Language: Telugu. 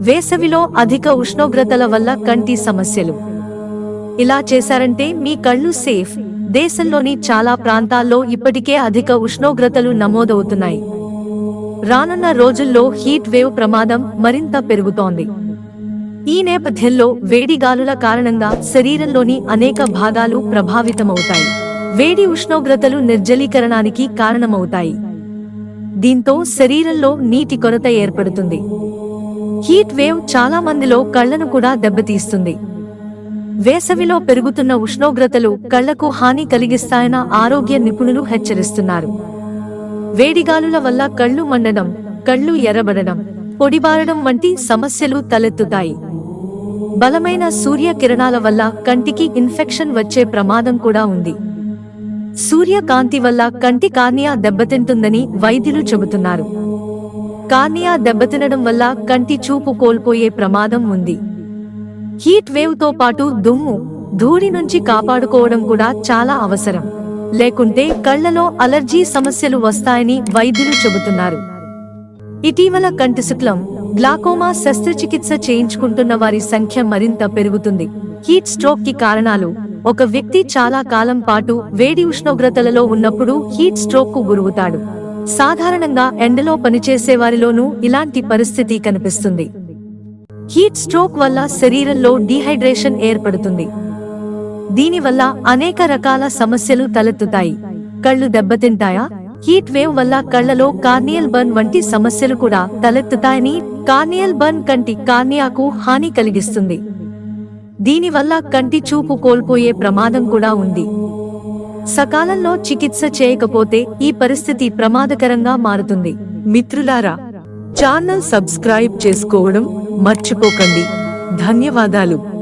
వేసవిలో అధిక ఉష్ణోగ్రతల వల్ల కంటి సమస్యలు. ఇలా చేశారంటే మీ కళ్ళు సేఫ్. దేశంలోని చాలా ప్రాంతాల్లో ఇప్పటికే అధిక ఉష్ణోగ్రతలు నమోదవుతున్నాయి. రానున్న రోజుల్లో హీట్ వేవ్ ప్రమాదం మరింత పెరుగుతోంది. ఈ నేపథ్యంలో వేడిగాలుల కారణంగా శరీరంలోని అనేక భాగాలు ప్రభావితమవుతాయి. వేడి ఉష్ణోగ్రతలు నిర్జలీకరణానికి కారణమవుతాయి. దీంతో శరీరంలో నీటి కొరత ఏర్పడుతుంది. హీట్ వేవ్ చాలా మందిలో కళ్ళను కూడా దెబ్బతీస్తుంది. వేసవిలో పెరుగుతున్న ఉష్ణోగ్రతలు కళ్ళకు హాని కలిగిస్తాయన్న ఆరోగ్య నిపుణులు హెచ్చరిస్తున్నారు. వేడిగాలుల వల్ల కళ్ళు మండడం కళ్ళు ఎర్రబడడం పొడిబారడం వంటి సమస్యలు తలెత్తుతాయి. బలమైన సూర్యకిరణాల వల్ల కంటికి ఇన్ఫెక్షన్ వచ్చే ప్రమాదం కూడా ఉంది. సూర్యకాంతి వల్ల కంటి కార్నియా దెబ్బతింటుందని వైద్యులు చెబుతున్నారు. కార్నియా దెబ్బతినడం వల్ల కంటి చూపు కోల్పోయే ప్రమాదం ఉంది. హీట్ వేవ్తో పాటు దుమ్ము ధూళి నుంచి కాపాడుకోవడం కూడా చాలా అవసరం. లేకుంటే కళ్ళలో అలర్జీ సమస్యలు వస్తాయని వైద్యులు చెబుతున్నారు. ఇటీవల కంటి శుక్లం గ్లాకోమా శస్త్రచికిత్స చేయించుకుంటున్న వారి సంఖ్య మరింత పెరుగుతుంది. హీట్ స్ట్రోక్కి కారణాలు ఒక వ్యక్తి చాలా కాలం పాటు వేడి ఉష్ణోగ్రతలలో ఉన్నప్పుడు హీట్ స్ట్రోక్కు గురవుతాడు. సాధారణంగా ఎండలో పనిచేసే వారిలోనూ ఇలాంటి పరిస్థితి కనిపిస్తుంది. హీట్ స్ట్రోక్ వల్ల శరీరంలో డీహైడ్రేషన్ ఏర్పడుతుంది. దీనివల్ల అనేక రకాల సమస్యలు తలెత్తుతాయి. కళ్ళు దెబ్బతింటాయా? హీట్ వేవ్ వల్ల కళ్ళలో కార్నియల్ బర్న్ వంటి సమస్యలు కూడా తలెత్తుతాయని కార్నియల్ బర్న్ కంటి కార్నియాకు హాని కలిగిస్తుంది. దీనివల్ల కంటి చూపు కోల్పోయే ప్రమాదం కూడా ఉంది. సకాలంలో చికిత్స చేయకపోతే ఈ పరిస్థితి ప్రమాదకరంగా మారుతుంది. మిత్రులారా ఛానల్ సబ్స్క్రైబ్ చేసుకోవడం మర్చిపోకండి. ధన్యవాదాలు.